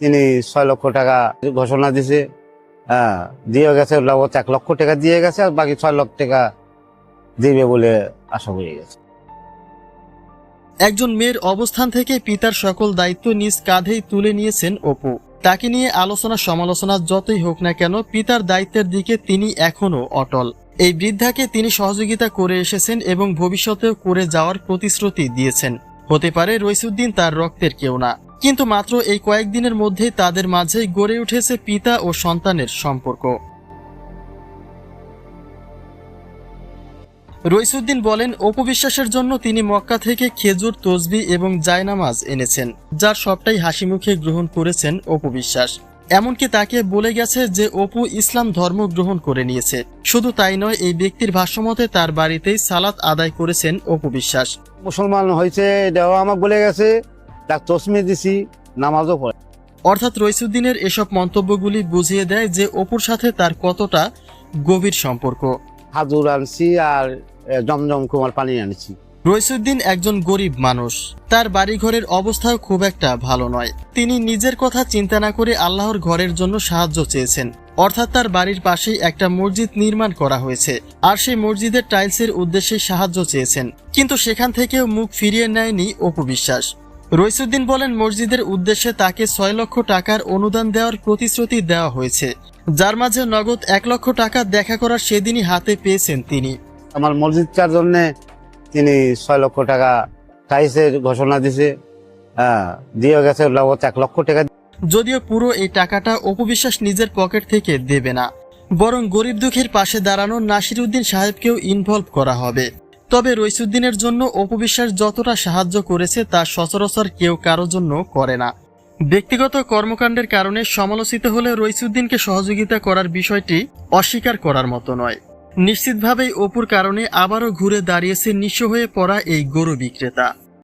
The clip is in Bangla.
তিনি ছয় লক্ষ টাকা ঘোষণা দিছে। হ্যাঁ দিয়ে গেছে নগদ এক লক্ষ টাকা দিয়ে গেছে, আর বাকি ছয় লক্ষ টাকা দিবে বলে আশা করি গেছে। একজন মেয়ের অবস্থান থেকে পিতার সকল দায়িত্ব নিজ কাঁধেই তুলে নিয়েছেন অপু। তাকে নিয়ে আলোচনা সমালোচনা যতই হোক না কেন, পিতার দায়িত্বের দিকে তিনি এখনও অটল। এই বৃদ্ধাকে তিনি সহযোগিতা করে এসেছেন এবং ভবিষ্যতেও করে যাওয়ার প্রতিশ্রুতি দিয়েছেন। হতে পারে রইসুদ্দিন তার রক্তের কেউ না। কিন্তু মাত্র এই কয়েকদিনের মধ্যেই তাদের মাঝেই গড়ে উঠেছে পিতা ও সন্তানের সম্পর্ক। রইসুদ্দিন বলেন অপবিশ্বাসের জন্য তিনি মক্কা থেকে খেজুর, তসবি এবং জায়নামাজ এনেছেন, যার সবটাই হাসি মুখে গ্রহণ করেছেন অপবিশ্বাস এমনকি তাকে বলে গেছে যে, অপু ইসলাম ধর্ম গ্রহণ করে নিয়েছে। শুধু তাই নয়, এই ব্যক্তির ভাষ্যমতে তার বাড়িতেই সালাত আদায় করেছেন অপবিশ্বাস মুসলমান হয়েছে, এটাও আমাকে বলে গেছে। তার তসমি দিছি নামাজও পড়ে। অর্থাৎ রইসুদ্দিনের এসব মন্তব্যগুলি বুঝিয়ে দেয় যে অপুর সাথে তার কতটা গভীর সম্পর্ক। হাজুর আনছি আর জমজম কুমার পানি আনছি। রইসুদ্দিন একজন গরিব মানুষ। তার বাড়িঘরের অবস্থাও খুব একটা ভালো নয়। তিনি নিজের কথা চিন্তা না করে আল্লাহর ঘরের জন্য সাহায্য চেয়েছেন। অর্থাৎ তার বাড়ির পাশেই একটা মসজিদ নির্মাণ করা হয়েছে। আর সেই মসজিদের টাইলসের উদ্দেশ্যে সাহায্য চেয়েছেন। কিন্তু সেখান থেকেও মুখ ফিরিয়ে নেয়নি অপবিশ্বাস রইসুদ্দিন বলেন মসজিদের উদ্দেশ্যে তাকে ছয় লক্ষ টাকার অনুদান দেওয়ার প্রতিশ্রুতি দেওয়া হয়েছে। যার মাঝে নগদ এক লক্ষ টাকা দেখা করার সেদিনই হাতে পেয়েছেন তিনি। আমার মসজিদটার জন্য তিনি ছয় লক্ষ টাকা টাইসের ঘোষণা দিছে। হ্যাঁ দিয়ে গেছে নগদ এক লক্ষ টাকা। যদিও পুরো এই টাকাটা অপবিশ্বাস নিজের পকেট থেকে দেবে না। বরং গরিব দুঃখের পাশে দাঁড়ানো নাসিরুদ্দিন সাহেবকেও ইনভলভ করা হবে। তবে রইসুদ্দিনের জন্য অপবিশ্বাস যতটা সাহায্য করেছে তা সচরাচর কেউ কারও জন্য করে না। ব্যক্তিগত কর্মকাণ্ডের কারণে সমালোচিত হলে রইসুদ্দিনকে সহযোগিতা করার বিষয়টি অস্বীকার করার মতো নয়। নিশ্চিতভাবেই অপুর কারণে আবারও ঘুরে দাঁড়িয়েছে নিঃস্ব হয়ে পড়া এই গরু বিক্রেতা।